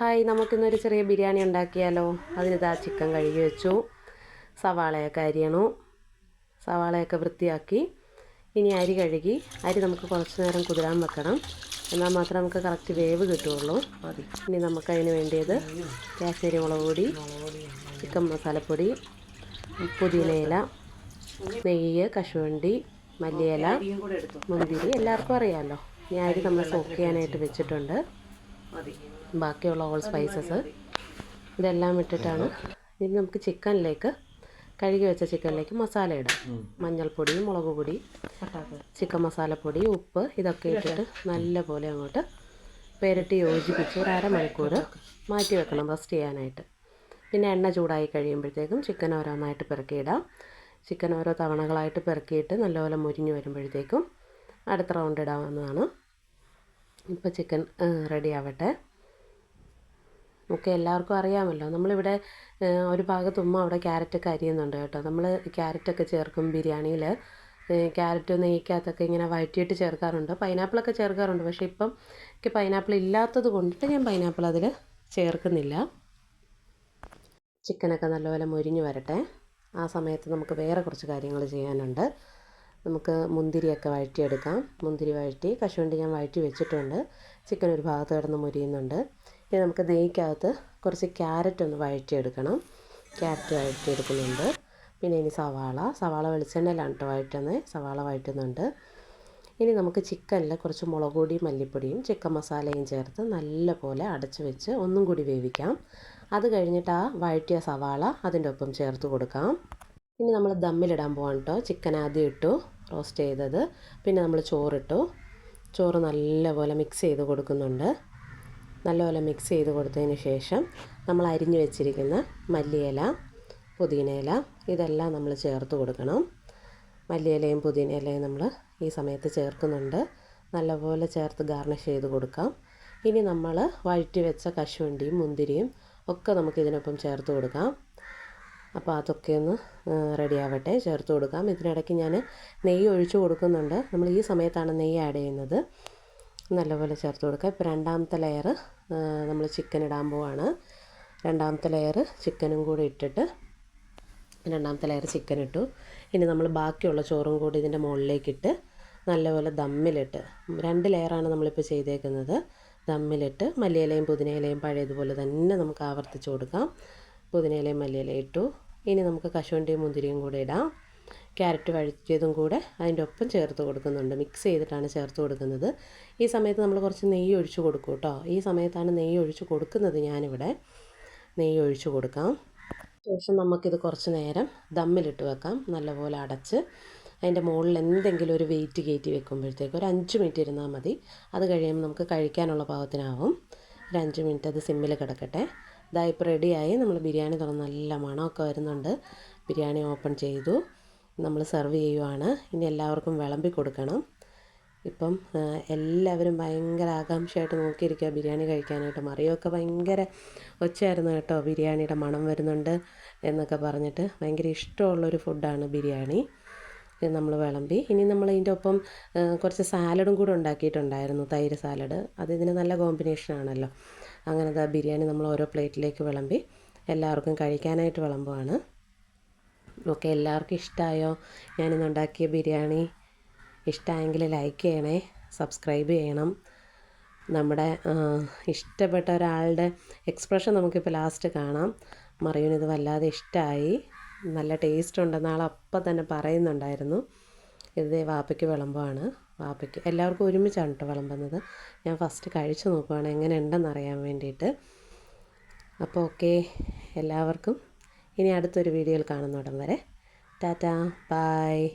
Hi നമുക്കിന്നൊരു ചെറിയ ബിരിയാണി ഉണ്ടാക്കിയാലോ? അതിനിതാ ചിക്കൻ കഴുകി വെച്ചു. സവാളയൊക്കെ അരിയണു. സവാളയൊക്കെ വൃത്തിയാക്കി. ഇനി അരി കഴുകി. അരി നമുക്ക് കുറച്ച് നേരം കുതിരാൻ വെക്കണം. എന്നാൽ മാത്രം നമുക്ക് കറക്റ്റ് വേവ് കിട്ടുകയുള്ളൂ. മതി. ഇനി നമുക്കതിന് വേണ്ടിയത് കാശ്മീരി മുളക് പൊടി ചിക്കൻ മസാലപ്പൊടി പുതിനയില നെയ്യ് കശുവണ്ടി മല്ലിയില മുന്തിരി. എല്ലാവർക്കും അറിയാമല്ലോ ഞാൻ അരി നമ്മൾ സോക്ക് ചെയ്യാനായിട്ട് വെച്ചിട്ടുണ്ട്. ബാക്കിയുള്ള ഓൾ സ്പൈസസ് ഇതെല്ലാം ഇട്ടിട്ടാണ്. ഇനി നമുക്ക് ചിക്കനിലേക്ക് കഴുകി വെച്ച ചിക്കനിലേക്ക് മസാല ഇടാം. മഞ്ഞൾപ്പൊടി മുളക് പൊടി ചിക്കൻ മസാലപ്പൊടി ഉപ്പ് ഇതൊക്കെ ഇട്ടിട്ട് നല്ലപോലെ അങ്ങോട്ട് പെരട്ടി യോജിപ്പിച്ച് ഒരു അരമണിക്കൂർ മാറ്റി വെക്കണം റെസ്റ്റ് ചെയ്യാനായിട്ട്. പിന്നെ എണ്ണ ചൂടായി കഴിയുമ്പോഴത്തേക്കും ചിക്കൻ ഓരോന്നായിട്ട് പെറുക്കിയിടാം ചിക്കൻ ഓരോ തവണകളായിട്ട് പെറുക്കിയിട്ട് നല്ലപോലെ മുരിഞ്ഞ് വരുമ്പോഴത്തേക്കും അടുത്ത റൗണ്ട് ഇടാവുന്നതാണ്. ഇപ്പോൾ ചിക്കൻ റെഡി ആവട്ടെ. നമുക്ക് എല്ലാവർക്കും അറിയാമല്ലോ. നമ്മളിവിടെ ഒരു ഭാഗത്ത് ഉമ്മ അവിടെ ക്യാരറ്റൊക്കെ അരിയുന്നുണ്ട് കേട്ടോ. നമ്മൾ ക്യാരറ്റൊക്കെ ചേർക്കും ബിരിയാണിയിൽ ക്യാരറ്റ് നെയ്ക്കകത്തൊക്കെ ഇങ്ങനെ വഴറ്റിയിട്ട് ചേർക്കാറുണ്ട്. പൈനാപ്പിളൊക്കെ ചേർക്കാറുണ്ട്. പക്ഷേ ഇപ്പം എനിക്ക് പൈനാപ്പിൾ ഇല്ലാത്തത് കൊണ്ടിട്ട് ഞാൻ പൈനാപ്പിൾ അതിൽ ചേർക്കുന്നില്ല. ചിക്കനൊക്കെ നല്ലപോലെ മൊരിഞ്ഞ് വരട്ടെ. ആ സമയത്ത് നമുക്ക് വേറെ കുറച്ച് കാര്യങ്ങൾ ചെയ്യാനുണ്ട്. നമുക്ക് മുന്തിരിയൊക്കെ വഴറ്റിയെടുക്കാം. മുന്തിരി വഴറ്റി കശുവണ്ടി ഞാൻ വഴറ്റി വെച്ചിട്ടുണ്ട്. ചിക്കൻ ഒരു ഭാഗത്ത് കിടന്ന് മുരിയുന്നുണ്ട്. ഇനി നമുക്ക് നെയ്ക്കകത്ത് കുറച്ച് ക്യാരറ്റ് ഒന്ന് വഴറ്റിയെടുക്കണം. ക്യാരറ്റ് വഴറ്റിയെടുക്കുന്നുണ്ട്. പിന്നെ ഇനി സവാള. സവാള വെളിച്ചെണ്ണയിലാണ് കേട്ടോ വഴറ്റുന്നത്. സവാള വഴറ്റുന്നുണ്ട്. ഇനി നമുക്ക് ചിക്കനിൽ കുറച്ച് മുളക് പൊടിയും മല്ലിപ്പൊടിയും ചിക്കൻ മസാലയും ചേർത്ത് നല്ലപോലെ അടച്ച് വെച്ച് ഒന്നും കൂടി വേവിക്കാം. അത് കഴിഞ്ഞിട്ട് ആ വഴറ്റിയ സവാള അതിന്റെ ഒപ്പം ചേർത്ത് കൊടുക്കാം. ഇനി നമ്മൾ ദമ്മിലിടാൻ പോകാം കേട്ടോ ചിക്കൻ ആദ്യം ഇട്ടു റോസ്റ്റ് ചെയ്തത്. പിന്നെ നമ്മൾ ചോറിട്ടു. ചോറ് നല്ലപോലെ മിക്സ് ചെയ്ത് കൊടുക്കുന്നുണ്ട്. നല്ലപോലെ മിക്സ് ചെയ്ത് കൊടുത്തതിന് ശേഷം നമ്മൾ അരിഞ്ഞു വെച്ചിരിക്കുന്ന മല്ലിയില പുതിനയില ഇതെല്ലാം നമ്മൾ ചേർത്ത് കൊടുക്കണം. മല്ലിയിലയും പുതിനയിലയും നമ്മൾ ഈ സമയത്ത് ചേർക്കുന്നുണ്ട്. നല്ലപോലെ ചേർത്ത് ഗാർണിഷ് ചെയ്ത് കൊടുക്കാം. ഇനി നമ്മൾ വഴറ്റി വെച്ച കശുവണ്ടിയും മുന്തിരിയും ഒക്കെ നമുക്ക് ഇതിനൊപ്പം ചേർത്ത് കൊടുക്കാം. അപ്പോൾ അതൊക്കെ ഒന്ന് റെഡി ആവട്ടെ. ചേർത്ത് കൊടുക്കാം. ഇതിനിടയ്ക്ക് ഞാൻ നെയ്യ് ഒഴിച്ചു കൊടുക്കുന്നുണ്ട്. നമ്മൾ ഈ സമയത്താണ് നെയ്യ് ആഡ് ചെയ്യുന്നത്. നല്ലപോലെ ചേർത്ത് കൊടുക്കുക ഇപ്പോൾ രണ്ടാമത്തെ ലെയർ നമ്മൾ ചിക്കൻ ഇടാൻ പോവാണ്. രണ്ടാമത്തെ ലെയർ ചിക്കനും കൂടി ഇട്ടിട്ട് രണ്ടാമത്തെ ലെയർ ചിക്കൻ ഇട്ടു. ഇനി നമ്മൾ ബാക്കിയുള്ള ചോറും കൂടി ഇതിന്റെ മുകളിലേക്കിട്ട് നല്ലപോലെ ദമ്മിലിട്ട് രണ്ട് ലെയറാണ് നമ്മളിപ്പോൾ ചെയ്തേക്കുന്നത്. ദമ്മിലിട്ട് മല്ലിയിലയും പുതിനയിലയും പഴയതുപോലെ തന്നെ നമുക്ക് ആവർത്തിച്ച് കൊടുക്കാം. പുതിനയിലയും മല്ലിയിലയും ഇട്ടു. ഇനി നമുക്ക് കശുവണ്ടിയും മുന്തിരിയും കൂടെ ഇടാം. ക്യാരറ്റ് വഴറ്റിയതും കൂടെ അതിന്റെ ഒപ്പം ചേർത്ത് കൊടുക്കുന്നുണ്ട്. മിക്സ് ചെയ്തിട്ടാണ് ചേർത്ത് കൊടുക്കുന്നത്. ഈ സമയത്ത് നമ്മൾ കുറച്ച് നെയ്യ് ഒഴിച്ച് കൊടുക്കും കേട്ടോ. ഈ സമയത്താണ് നെയ്യ് ഒഴിച്ച് കൊടുക്കുന്നത് ഞാനിവിടെ. നെയ്യ് ഒഴിച്ച് കൊടുക്കാം. ശേഷം നമുക്കിത് കുറച്ച് നേരം ദമ്മിലിട്ട് വെക്കാം. നല്ലപോലെ അടച്ച് അതിന്റെ മുകളിൽ എന്തെങ്കിലും ഒരു വെയിറ്റ് കയറ്റി വെക്കുമ്പോഴത്തേക്ക് ഒരു അഞ്ച് മിനിറ്റ് ഇരുന്നാൽ മതി. അത് കഴിയുമ്പോൾ നമുക്ക് കഴിക്കാനുള്ള പാകത്തിനാവും. ഒരു അഞ്ച് മിനിറ്റ് അത് സിമ്മിൽ കിടക്കട്ടെ. ഇതാ ഇപ്പോൾ റെഡിയായി നമ്മൾ ബിരിയാണി തുറന്ന് നല്ല മണമൊക്കെ വരുന്നുണ്ട്. ബിരിയാണി ഓപ്പൺ ചെയ്തു. നമ്മൾ സെർവ് ചെയ്യുവാണ്. ഇനി എല്ലാവർക്കും വിളമ്പി കൊടുക്കണം. ഇപ്പം എല്ലാവരും ഭയങ്കര ആകാംക്ഷയായിട്ട് നോക്കിയിരിക്കുക ബിരിയാണി കഴിക്കാനായിട്ട്. മറിയൊക്കെ ഭയങ്കര ഒച്ചയായിരുന്നു കേട്ടോ ബിരിയാണിയുടെ മണം വരുന്നുണ്ട് എന്നൊക്കെ പറഞ്ഞിട്ട്. ഭയങ്കര ഇഷ്ടമുള്ളൊരു ഫുഡാണ് ബിരിയാണി. ഇത് നമ്മൾ വിളമ്പി. ഇനി നമ്മൾ ഇതിന്റെ ഒപ്പം കുറച്ച് സാലഡും കൂടെ ഉണ്ടാക്കിയിട്ടുണ്ടായിരുന്നു തൈര് സാലഡ്. അത് ഇതിന് നല്ല കോമ്പിനേഷൻ കോമ്പിനേഷനാണല്ലോ അങ്ങനെ ബിരിയാണി നമ്മൾ ഓരോ പ്ലേറ്റിലേക്ക് വിളമ്പി എല്ലാവർക്കും കഴിക്കാനായിട്ട് വിളമ്പുവാണ്. ഓക്കെ എല്ലാവർക്കും ഇഷ്ടമായോ ഞാനിന്ന് ഉണ്ടാക്കിയ ബിരിയാണി ഇഷ്ടമായെങ്കിൽ ലൈക്ക് ചെയ്യണേ സബ്സ്ക്രൈബ് ചെയ്യണം. നമ്മുടെ ഇഷ്ടപ്പെട്ട ഒരാളുടെ എക്സ്പ്രഷൻ നമുക്കിപ്പോൾ ലാസ്റ്റ് കാണാം. മറിയൂന് ഇത് വല്ലാതെ ഇഷ്ടമായി നല്ല ടേസ്റ്റ് ഉണ്ടെന്ന് ആൾ അപ്പം തന്നെ പറയുന്നുണ്ടായിരുന്നു. ഇത് വാപ്പയ്ക്ക് വിളമ്പാണ്. വാപ്പയ്ക്ക് എല്ലാവർക്കും ഒരുമിച്ചാണ് കേട്ടോ വിളമ്പുന്നത്. ഞാൻ ഫസ്റ്റ് കഴിച്ചു നോക്കുവാണ് എങ്ങനെ ഉണ്ടെന്ന് അറിയാൻ വേണ്ടിയിട്ട്. അപ്പോൾ ഓക്കെ എല്ലാവർക്കും ഇനി അടുത്തൊരു വീഡിയോയിൽ കാണുന്നോടം വരെ. ടാറ്റാ ബായ്